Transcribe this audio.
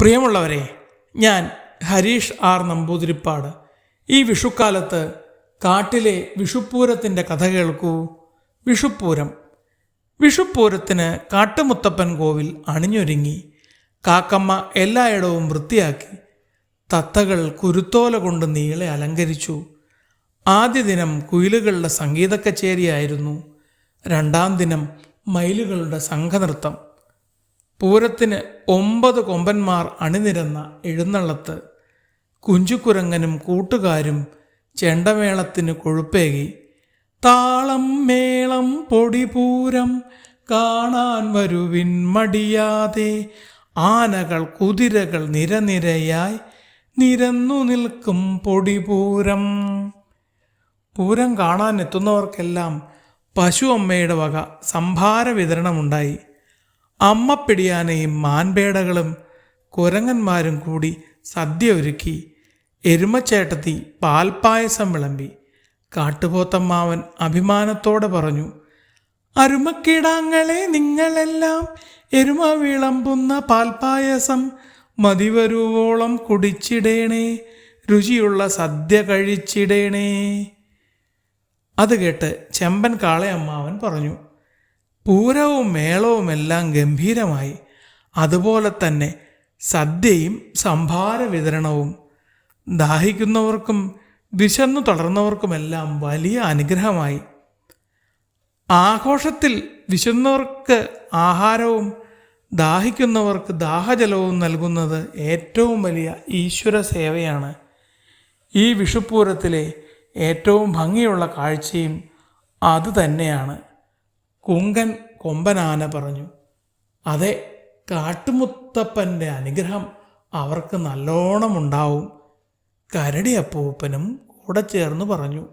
പ്രിയമുള്ളവരെ ഞാൻ ഹരീഷ് ആർ നമ്പൂതിരിപ്പാട്. ഈ വിഷുക്കാലത്ത് കാട്ടിലെ വിഷുപ്പൂരത്തിന്റെ കഥ കേൾക്കൂ. വിഷുപ്പൂരം വിഷുപ്പൂരത്തിന് കാട്ടുമുത്തപ്പൻ കോവിൽ അണിഞ്ഞൊരുങ്ങി. കാക്കമ്മ എല്ലായിടവും വൃത്തിയാക്കി. തത്തകൾ കുരുത്തോല കൊണ്ട് നീളെ അലങ്കരിച്ചു. ആദ്യ ദിനം കുയിലുകളുടെ സംഗീത കച്ചേരിയായിരുന്നു രണ്ടാം ദിനം മയിലുകളുടെ സംഘനൃത്തം. പൂരത്തിന് ഒമ്പത് കൊമ്പന്മാർ അണിനിരന്ന എഴുന്നള്ളത്ത്. കുഞ്ചുകുരങ്ങനും കൂട്ടുകാരും ചെണ്ടമേളത്തിന് കൊഴുപ്പേകി. താളം മേളം പൊടിപൂരം കാണാൻ വരുവിൻ മടിയാതെ. ആനകൾ കുതിരകൾ നിരനിരയായി നിരന്നു നിൽക്കും പൊടിപൂരം പൂരം. കാണാൻ എത്തുന്നവർക്കെല്ലാം പശു അമ്മയുടെ വക സംഭാര വിതരണമുണ്ടായി അമ്മപ്പിടിയാനയും മാൻപേടകളും കുരങ്ങന്മാരും കൂടി സദ്യ ഒരുക്കി എരുമച്ചേട്ടത്തി പാൽപ്പായസം വിളമ്പി. കാട്ടുപോത്തമ്മാവൻ അഭിമാനത്തോടെ പറഞ്ഞു അരുമക്കിടാങ്ങളെ നിങ്ങളെല്ലാം എരുമ വിളമ്പുന്ന പാൽപ്പായസം മതിവരുവോളം കുടിച്ചിടേണേ രുചിയുള്ള സദ്യ കഴിച്ചിടേണേ. അത് കേട്ട് ചെമ്പൻ കാളയമ്മാവൻ പറഞ്ഞു പൂരവും മേളവുമെല്ലാം ഗംഭീരമായി. അതുപോലെ തന്നെ സദ്യയും സംഭാര വിതരണവും. ദാഹിക്കുന്നവർക്കും വിശന്നു തളർന്നവർക്കുമെല്ലാം വലിയ അനുഗ്രഹമായി. ആഘോഷത്തിൽ വിശന്നവർക്ക് ആഹാരവും ദാഹിക്കുന്നവർക്ക് ദാഹജലവും നൽകുന്നത് ഏറ്റവും വലിയ ഈശ്വര സേവയാണ്. ഈ വിഷുപ്പൂരത്തിലെ ഏറ്റവും ഭംഗിയുള്ള കാഴ്ചയും അതുതന്നെയാണ് കുങ്കൻ കൊമ്പനാന പറഞ്ഞു അതെ കാട്ടുമുത്തപ്പന്റെ അനുഗ്രഹം അവർക്ക് നല്ലോണം ഉണ്ടാവും കരടി അപ്പൂപ്പനും കൂടെ ചേർന്ന് പറഞ്ഞു.